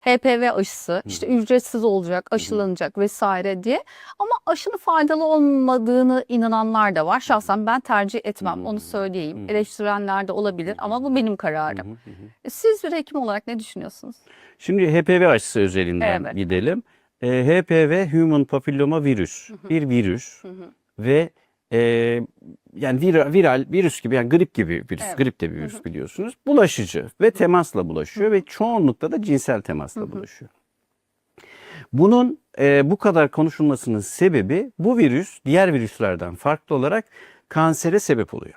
HPV aşısı işte ücretsiz olacak, aşılanacak vesaire diye. Ama aşının faydalı olmadığını inananlar da var. Şahsen ben tercih etmem onu söyleyeyim. Eleştirenler de olabilir ama bu benim kararım. E, Siz bir hekim olarak ne düşünüyorsunuz? Şimdi HPV aşısı özelinden Evet. gidelim. E, HPV Human Papilloma Virüs bir virüs ve e, yani viral, viral virüs gibi yani grip gibi virüs, Evet. grip de bir virüs biliyorsunuz. Bulaşıcı ve temasla bulaşıyor ve çoğunlukla da cinsel temasla bulaşıyor. Bunun e, bu kadar konuşulmasının sebebi bu virüs diğer virüslerden farklı olarak kansere sebep oluyor.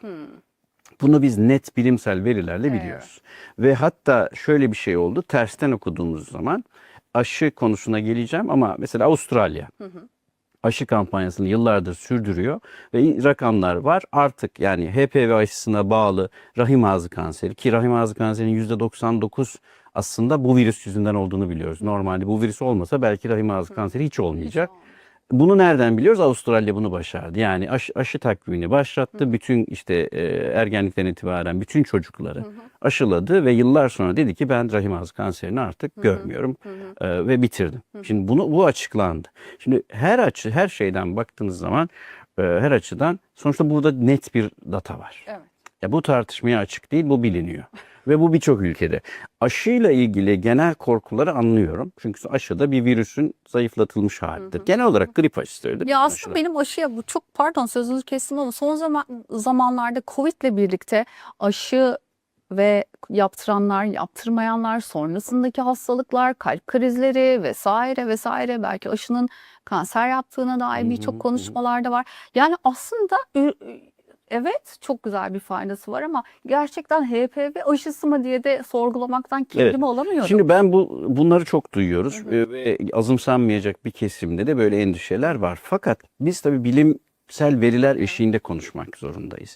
Bunu biz net bilimsel verilerle Evet. biliyoruz. Ve hatta şöyle bir şey oldu. Tersten okuduğumuz zaman aşı konusuna geleceğim ama mesela Avustralya aşı kampanyasını yıllardır sürdürüyor ve rakamlar var. Artık yani HPV aşısına bağlı rahim ağzı kanseri ki rahim ağzı kanserinin %99 aslında bu virüs yüzünden olduğunu biliyoruz. Normalde bu virüs olmasa belki rahim ağzı kanseri hiç olmayacak. Bunu nereden biliyoruz? Avustralya bunu başardı. Yani aşı, aşı takvimini başlattı. Bütün işte e, ergenlikten itibaren bütün çocukları aşıladı ve yıllar sonra dedi ki ben rahim ağzı kanserini artık görmüyorum e, ve bitirdim. Şimdi bunu bu açıklandı. Şimdi her açı her şeyden baktığınız zaman e, her açıdan sonuçta burada net bir data var. Evet. Ya bu tartışmaya açık değil, bu biliniyor. Ve bu birçok ülkede. Aşıyla ilgili genel korkuları anlıyorum. Çünkü aşıda bir virüsün zayıflatılmış halidir. Genel olarak grip aşısıdır. Ya aslında benim aşıya bu çok pardon sözünüzü kestim ama son zaman zamanlarda Covid'le birlikte aşı ve yaptıranlar, yaptırmayanlar, sonrasındaki hastalıklar, kalp krizleri vesaire vesaire belki aşının kanser yaptığına dair birçok konuşmalar da var. Yani aslında evet çok güzel bir faydası var ama gerçekten HPV aşısı mı diye de sorgulamaktan kendimi alamıyorum. Şimdi ben bu bunları çok duyuyoruz e, ve azımsanmayacak bir kesimde de böyle endişeler var. Fakat biz tabii bilimsel veriler eşiğinde konuşmak zorundayız.